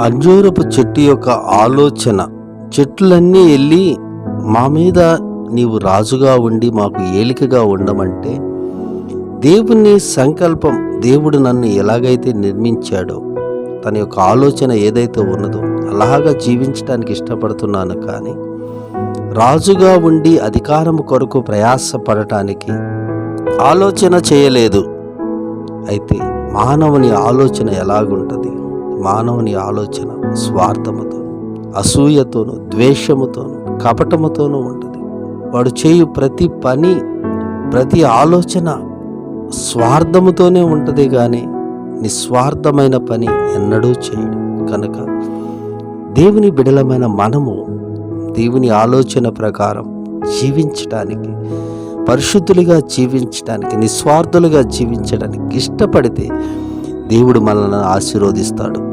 అంజూరపు చెట్టు యొక్క ఆలోచన. చెట్లన్నీ వెళ్ళి మా మీద నీవు రాజుగా ఉండి మాకు ఏలికగా ఉండమంటే దేవుని సంకల్పం దేవుడు నన్ను ఎలాగైతే నిర్మించాడో తన యొక్క ఆలోచన ఏదైతే ఉన్నదో అలాగా జీవించడానికి ఇష్టపడుతున్నాను కానీ రాజుగా ఉండి అధికారము కొరకు ప్రయాసపడటానికి ఆలోచన చేయలేదు. అయితే మానవుని ఆలోచన ఎలాగుంటుంది? మానవుని ఆలోచన స్వార్థముతో అసూయతోను ద్వేషముతోను కపటముతోనూ ఉంటుంది. వాడు చేయు ప్రతి పని ప్రతి ఆలోచన స్వార్థముతోనే ఉంటుంది కానీ నిస్వార్థమైన పని ఎన్నడూ చేయడు. కనుక దేవుని బిడలమైన మనము దేవుని ఆలోచన ప్రకారం జీవించటానికి పరిశుద్ధులుగా జీవించడానికి నిస్వార్థులుగా జీవించడానికి ఇష్టపడితే దేవుడు మనల్ని ఆశీర్వదిస్తాడు.